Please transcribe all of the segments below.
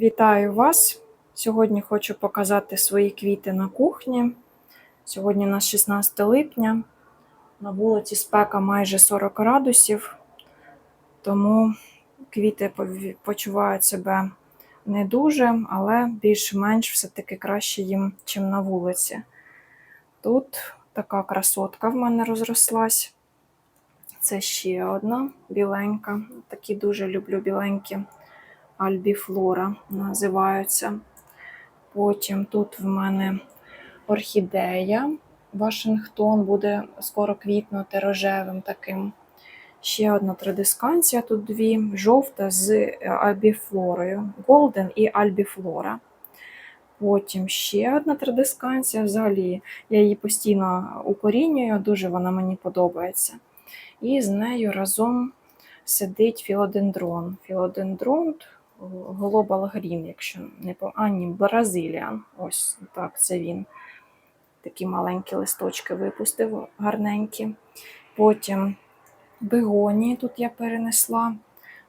Вітаю вас! Сьогодні хочу показати свої квіти на кухні. Сьогодні у нас 16 липня. На вулиці спека майже 40 градусів, тому квіти почувають себе не дуже, але більш-менш все-таки краще їм, ніж на вулиці. Тут така красотка в мене розрослась. Це ще одна біленька. Такі дуже люблю біленькі. Альбіфлора називаються. Потім тут в мене орхідея. Вашингтон буде скоро квітнути рожевим таким. Ще одна традисканція, тут дві, жовта з е, альбіфлорою. Голден і альбіфлора. Потім ще одна традисканція. Взагалі, я її постійно укорінюю, дуже вона мені подобається. І з нею разом сидить філодендрон. Філодендрон Global Green, якщо не по. А, ні, Бразиліан. Ось так, це він. Такі маленькі листочки випустив, гарненькі. Потім бегонії тут я перенесла,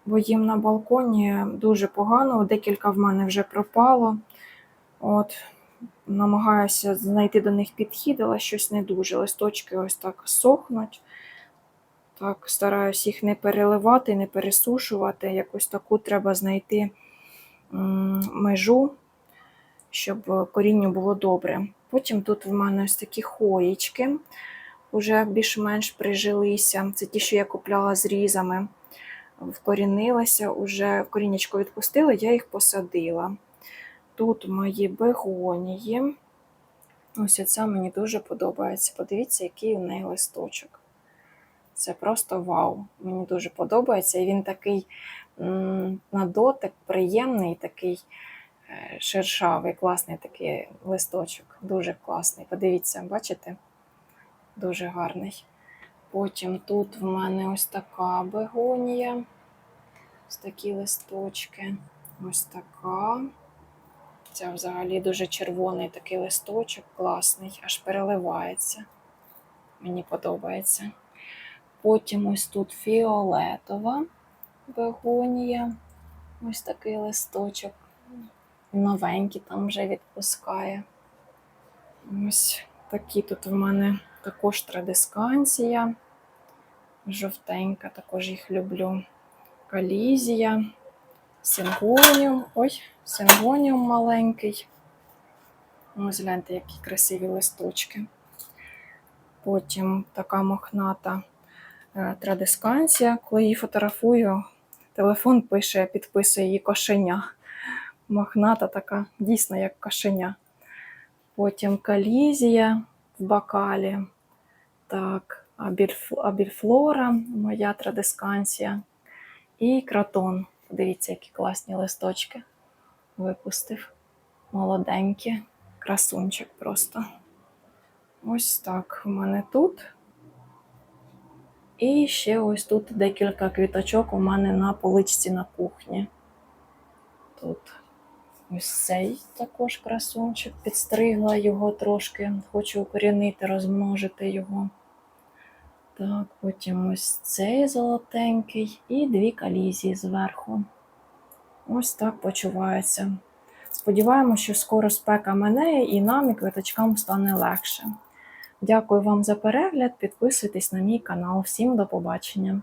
бо їм на балконі дуже погано. Декілька в мене вже пропало. От, намагаюся знайти до них підхід, але щось не дуже. Листочки ось так сохнуть. Так, стараюсь їх не переливати, не пересушувати. Якось таку треба знайти межу, щоб корінню було добре. Потім тут в мене ось такі хоїчки, вже більш-менш прижилися. Це ті, що я купляла з різами, вкорінилася, уже корінечко відпустила, я їх посадила. Тут мої бегонії. Ось ця мені дуже подобається. Подивіться, який у неї листочок. Це просто вау. Мені дуже подобається. І він такий на дотик приємний, такий е, шершавий, класний такий листочок. Дуже класний. Подивіться, бачите? Дуже гарний. Потім тут в мене ось така бегонія. Ось такі листочки. Ось така. Це взагалі дуже червоний такий листочок, класний, аж переливається. Мені подобається. Потім ось тут фіолетова бегонія. Ось такий листочок. Новенький там вже відпускає. Ось такі тут в мене також традисканція. Жовтенька, також їх люблю. Калізія, сингоніум. Ой, сингоніум маленький. Ось гляньте, які красиві листочки. Потім така мохната традисканція. Коли її фотографую, телефон пише, підписує її кошеня. Мохната така, дійсно, як кошеня. Потім калізія в бокалі. Так, абільфлора, моя традисканція. І кратон. Подивіться, які класні листочки випустив. Молоденькі, красунчик просто. Ось так в мене тут. І ще ось тут декілька квіточок у мене на поличці на кухні. Тут ось цей також красунчик. Підстригла його трошки. Хочу укорінити, розмножити його. Так, потім ось цей золотенький і дві калізії зверху. Ось так почувається. Сподіваємося, що скоро спека мине і нам, і квиточкам стане легше. Дякую вам за перегляд. Підписуйтесь на мій канал. Всім до побачення!